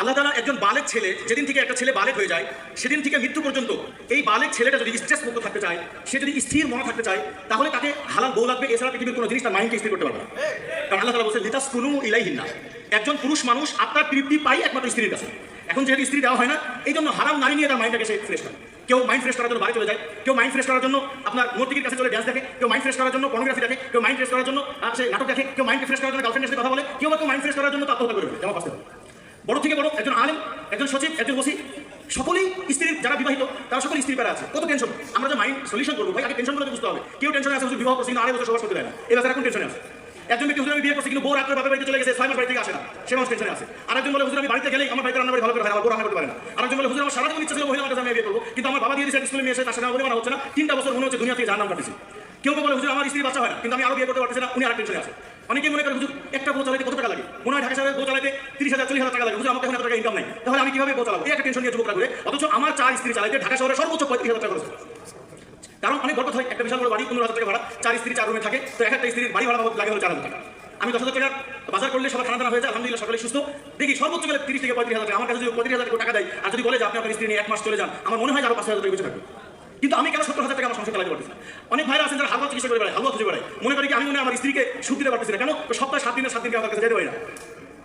আল্লাহ তালা একজন বালেক ছেলে, যেদিন থেকে একটা ছেলে বালেক হয়ে যায়, সেদিন থেকে মৃত্যু পর্যন্ত এই বালেক ছেলেটা যদি স্ট্রেস মুক্ত থাকতে চায়, সে যদি স্থির মনে থাকতে চায়, তাহলে তাকে হালাল বউ লাগবে, এছাড়া পৃথিবীর কোনো জিনিস তার মাইন্ডকে স্থির করতে পারবে না। কারণ আল্লাহ তালা বলছে লিতাস কুনু ইলাইহিন্না। একজন পুরুষ মানুষ আত্মার তৃপ্তি পাই একমাত্র স্ত্রীর কাছে। এখন যেহেতু স্ত্রী দেওয়া হয় না এই জন্য হারাম নারী নিয়ে তার মাইন্ডটাকে সে ফ্রেশ করে। কেউ মাইন্ড ফ্রেশ করার জন্য বাড়ি চলে যায়, কেউ মাইন্ড ফ্রেশ করার জন্য আপনার মূর্তির কাছে চলে ড্যান্স দেখে, কেউ মাইন্ড ফ্রেশ করার জন্য পর্নোগ্রাফি দেখে, কেউ মাইন্ড ফ্রেশ করার জন্য সে নাটক দেখে, কেউ মাইন্ড ফ্রেশ করার জন্য গার্লফ্রেন্ডের সাথে কথা বলে, কেউ কেউ মাইন্ড ফ্রেশ করার জন্য আত্মহত্যা করবে যেমন পাশে বড় থেকে বড় একজন আলেম, একজন সচিব, একজন ওসি, সকলেই স্ত্রীর, যারা বিবাহিত, তারা সকলেই স্ত্রীর পেরা আছে। কত টেনশন আমরা যে মাইন্ড সলিউশন করব ভাই, আগে করে বুঝতে হবে। কেউ টেনশনে আছে বিবাহ করছে, কিন্তু আড়াই বছর সবাস করতে দেয় না। এই ব্যাপারে কোন টেনশনে আছে? একজন ব্যক্তি হুজুর আমি বিয়ে করছি, কিন্তু বউ রাত্রে বাপের বাড়িতে চলে গেছে, ছয় মাস বাড়ি থেকে আসে না। সে মানুষ টেনশনে আছে। আরেকজন বলে, হুজুর, আমি বাড়িতে গেলেই আমার বাড়িতে রান্না বাড়ি ভালো করে হয় আমার রান্না করতে পারে না। আরেকজন বলে, হুজুর, আমার সারা জীবন ইচ্ছা ছিল মহিলা কাছে আমি বিয়ে করব, কিন্তু আমার বাবা দিয়ে দিয়েছে স্কুলে নিয়ে এসে, তার সাথে আমার হচ্ছে না। তিনটা বছর মনে হচ্ছে দুনিয়া থেকে জানাম কাটেছি কেউ বলে, হুজুর, আমার স্ত্রী বাচ্চা হয় না, কিন্তু আমি আরও বিয়ে করতে পারতেছি না। উনি আরেক টেনশনে আছে। অনেকে মনে করে, হুজুর, একটা বউ চালাতে কত টাকা লাগে? মনে হয় ঢাকা শহরে বউ চালাতে তিরিশ হাজার, চল্লিশ হাজার টাকা লাগে। হুজুর আমার এখন টাকা ইনকাম নাই। তাহলে আমি কীভাবে চালাবো এই একটা টেনশন নিয়ে যুবকরা করে অথচ আমার চার স্ত্রী চালাইতে ঢাকা শহরে সর্বোচ্চ পঁয়ত্রিশ হাজার টাকা কারণ অনেক গল্প হয়, একটা বিশাল বড় বাড়ি, পনেরো হাজার টাকা ভাড়া, চার স্ত্রী, চার রুমে থাকে, তো এক একটা স্ত্রীর বাড়ি ভাড়া লাগে হলো চার হাজার টাকা। আমি দশ হাজার টাকার বাজার করলে সবার খানা দানা হয়ে যায়, আলহামদুলিল্লাহ সকালে সুস্থ। দেখি সর্বোচ্চ গেলে তিরিশ থেকে পঁয়ত্রিশ হাজার টাকা। আমার কাছে যদি পঁয়ত্রিশ হাজার টাকা দেয়, আর যদি বলে যে আপনি আপনার স্ত্রী নিয়ে এক মাস চলে যান, আমার মনে হয় আরও পাঁচ হাজার টাকা থাকবে। কিন্তু আমি কেন সত্তর হাজার টাকা আমার সংসার চালাতে পারতেছি অনেক ভাইরা আছেন যারা হালুয়া চিকিৎসা করে বেড়ায়, হালুয়া খুঁজে বেড়ায়। মনে করি কি আমি মনে আমার স্ত্রীকে সুখ দিতে পারতেছি না। কেন? সপ্তাহে সাত দিনের, সাত দিনকে আমার কাছে যেতে পারি না।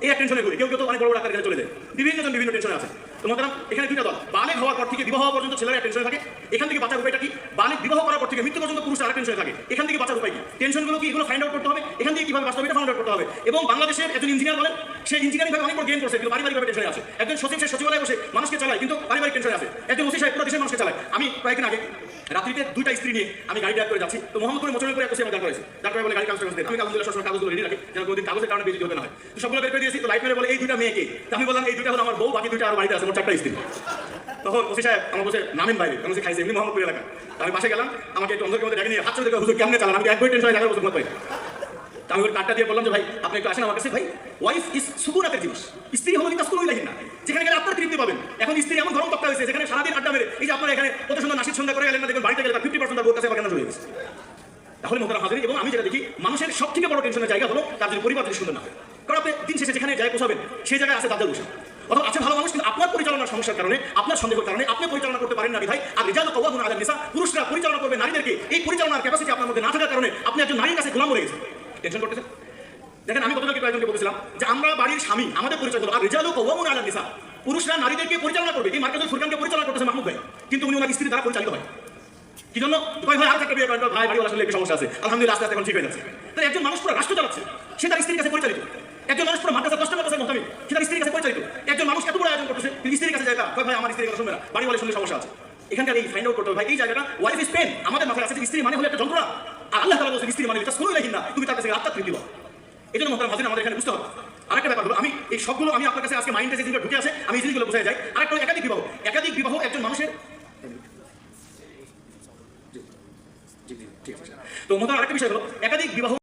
এই এক টেনশনে করি কেউ কেউ তো অনেক বড় বড় চলে যায়। বিভিন্ন জন বিভিন্ন টেনশনে আছে। তো মতাম এখানে দুইটা দল। বালেক হওয়ার পর থেকে বিবাহ পর্যন্ত ছেলেরা টেনশনে থাকে। এখান থেকে বাঁচার উপায়টা কি? বালেক বিবাহ করার পর থেকে মৃত্যু পর্যন্ত পুরুষ আর টেনশনে থাকে। এখান থেকে বাঁচার উপায় কি? টেনশনগুলো কি? এগুলো ফাইন্ড আউট করতে হবে। এখান থেকে কীভাবে এটা ফাইন্ড আউট করতে হবে। এবং বাংলাদেশের একজন ইঞ্জিনিয়ার বলেন সে ইঞ্জিনিয়ারিং ভাবে অনেক বড় গেম করছে কিন্তু পারিবারিকভাবে টেনশনে আছে। একজন সচিব, সে সচিবালয়ে বসে মানুষকে চালায়, কিন্তু পারিবারিক টেনশনে আছে। একজন ওসি সাহেব পুরো দেশের মানুষকে চালায়। আমি কয়েকদিন আগে, রাত্রিতে দুইটা স্ত্রী নিয়ে আমি গাড়ি ড্রাইভ করে যাচ্ছি। তো মোহাম্মদপুরে মোচনের করে বলে গাড়ি কাগজ দেন আমি কাগজগুলো সবসময় কাগজগুলো রেডি রাখি, যেন কোনোদিন কাগজের কারণে বেশি না তো সবগুলো বের করে দিয়েছি, তো বলে, এই দুইটা মেয়েকে? আমি বললাম, এই দুইটা হলো আমার বউ, বাকি দুইটা আর বাড়িতে আছে আমার চারটা স্ত্রী। তখন ওসি সাহেব আমার বসে নামেন বাইরে আমি খাইছে, এমনি মোহাম্মদপুর এলাকা। আমি পাশে গেলাম, আমাকে একটু অন্ধকারের মধ্যে ডেকে নিয়ে হাত কেমনে চালান? আমি এক বই জায়গায় বসে পারি আমি ওর কার্ডটা দিয়ে বললাম যে ভাই, আপনি একটু আসেন আমার কাছে। ভাই ওয়াইফ ইজ সুকুনাতের জিনিস। স্ত্রী হলো কিন্তু কোনো না। যেখানে গেলে আপনার তৃপ্তি পাবেন। এখন স্ত্রী এমন ধরম তক্তা হয়েছে, যেখানে সারাদিন আড্ডা মেরে, এই যে আপনারা এখানে কত সুন্দর নাসির সন্ধ্যা করে গেলেন না দেখবেন বাড়িতে গেলে ফিফটি পার্সেন্ট তার বোর কাছে কেন চলে গেছে? তাহলে মোতারা হাজির, এবং আমি যেটা দেখি, মানুষের সব থেকে বড় টেনশনের জায়গা হলো তার যদি পরিবার যদি সুন্দর না হয়। কারণ আপনি দিন শেষে যেখানে যায় পোষাবেন, সেই জায়গায় আছে তাদের বসে অথবা আছে ভালো মানুষ, কিন্তু আপনার পরিচালনার সমস্যার কারণে, আপনার সন্দেহের কারণে, আপনি পরিচালনা করতে পারেন না ভাই আর রিজাল কওয়াহুন আলাল নিসা, পুরুষরা পরিচালনা করবে নারীদেরকে। এই পরিচালনার ক্যাপাসিটি আপনার মধ্যে না থাকার কারণে আপনি একজন নারীর কাছে গোলাম হয়ে গেছেন টেনশন করতেছেন দেখেন, আমি গতকালকে কয়েকজনকে বলেছিলাম যে আমরা বাড়ির স্বামী, আমাদের পরিচয় করব আর রিজালু কওয়াহুন আলাল নিসা, পুরুষরা নারীদেরকে পরিচালনা করবে। এই মার্কেজুল ফুরকানকে পরিচালনা করতেছে মাহমুদ ভাই। কিন্তু উনি ওনার স্ত্রী দ্বারা পরিচালিত হয়। কি জন্য ভাই ভাই আর একটা বিয়ে করেন। ভাই বাড়িওয়ালা আসলে সমস্যা আছে। আলহামদুলিল্লাহ, আস্তে আস্তে এখন ঠিক হয়ে যাচ্ছে। তো একজন মানুষ পুরো রাষ্ট্র চালাচ্ছে। সে তার স্ত্রীর কাছে পরিচালিত। একজন মানুষ পুরো মাদ্রাসা দশটা মাদ্রাসা মতামি সে তার স্ত্রীর কাছে পরিচালিত। একজন মানুষ এত বড় আয়োজন করতেছে। কিন্তু স্ত্রীর কাছে জায়গা। ভাই, আমার স্ত্রীর কথা শুনবে না। বাড়িওয়ালের সঙ্গে সমস্যা আছে। এখানকার এই ফাইন্ড আউট করতে হবে ভাই, এই জায়গাটা ওয়াইফ ইজ পেন আমাদের মাথায় আছে স্ত্রী মানে হলো একটা যন্ত্রণা। আল্লাহ তালা স্ত্রী মানে এটা না, তুমি তার কাছে আত্মা এই জন্য মতাম হাজির আমাদের এখানে বুঝতে হবে। আরেকটা ব্যাপার হলো, আমি এই সবগুলো আমি আপনার কাছে আজকে মাইন্ডে যে ঢুকে আছে আমি জিনিসগুলো বোঝাই যাই। আরেকটা একাধিক বিবাহ। একাধিক বিবাহ একজন মানুষের তো আরেকটা বিষয় হলো, একাধিক বিবাহ